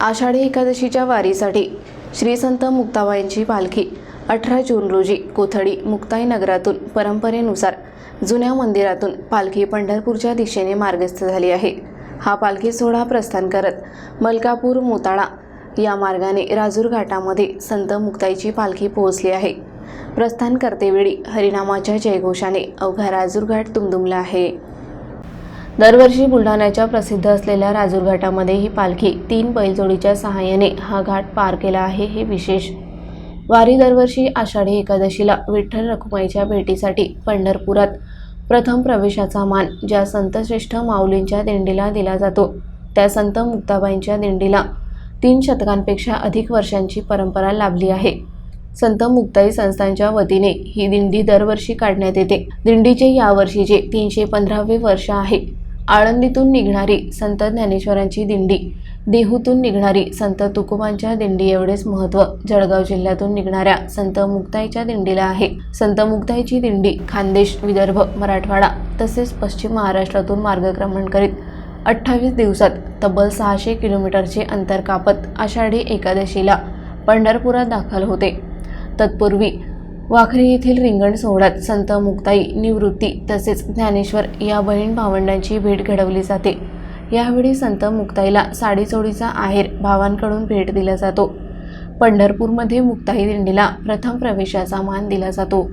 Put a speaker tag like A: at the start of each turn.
A: आषाढी एकादशीच्या वारीसाठी श्री संत मुक्ताबाईंची पालखी. अठरा जून रोजी कोथडी मुक्ताई नगरातून परंपरेनुसार जुन्या मंदिरातून पालखी पंढरपूरच्या दिशेने मार्गस्थ झाली आहे. हा पालखी सोहळा प्रस्थान करत मलकापूर मोताळा या मार्गाने राजूर घाटामध्ये संत मुक्ताईची पालखी पोहोचली आहे. प्रस्थान करतेवेळी हरिनामाच्या जयघोषाने अवघा राजूर घाट तुमदुमला आहे. दरवर्षी बुलढाण्याच्या प्रसिद्ध असलेल्या राजूर घाटामध्ये ही पालखी तीन बैलजोडीच्या सहाय्याने हा घाट पार केला आहे हे विशेष. वारी दरवर्षी आषाढी एकादशीला विठ्ठल रखुमाईच्या भेटीसाठी पंढरपुरात प्रथम प्रवेशाचा मान ज्या संतश्रेष्ठ माऊलींच्या दिंडीला दिला जातो त्या संत मुक्ताबाईंच्या दिंडीला तीन शतकांपेक्षा अधिक वर्षांची परंपरा लाभली आहे. संत मुक्ताई संस्थांच्या वतीने ही दिंडी दरवर्षी काढण्यात येते. दिंडीचे यावर्षीचे तीनशे पंधरावे वर्ष आहे आळंदीतून निघणारी संत ज्ञानेश्वरांची दिंडी. देहूतून निघणारी संत तुकोबांच्या दिंडी एवढेच महत्त्व. जळगाव जिल्ह्यातून निघणाऱ्या संत मुक्ताईच्या दिंडीला आहे. संत मुक्ताईची दिंडी खानदेश विदर्भ मराठवाडा तसेच पश्चिम महाराष्ट्रातून मार्गक्रमण करीत अठ्ठावीस दिवसात तब्बल सहाशे किलोमीटरचे अंतर कापत आषाढी एकादशीला पंढरपुरात दाखल होते. तत्पूर्वी वाखरी येथील रिंगण सोहळ्यात संत मुक्ताई निवृत्ती तसेच ज्ञानेश्वर या बहीण भावंडांची भेट घडवली जाते. यावेळी संत मुक्ताईला साडीचोडीचा आहेर भावांकडून भेट दिला जातो. पंढरपूरमध्ये मुक्ताई दिंडीला प्रथम प्रवेशाचा मान दिला जातो.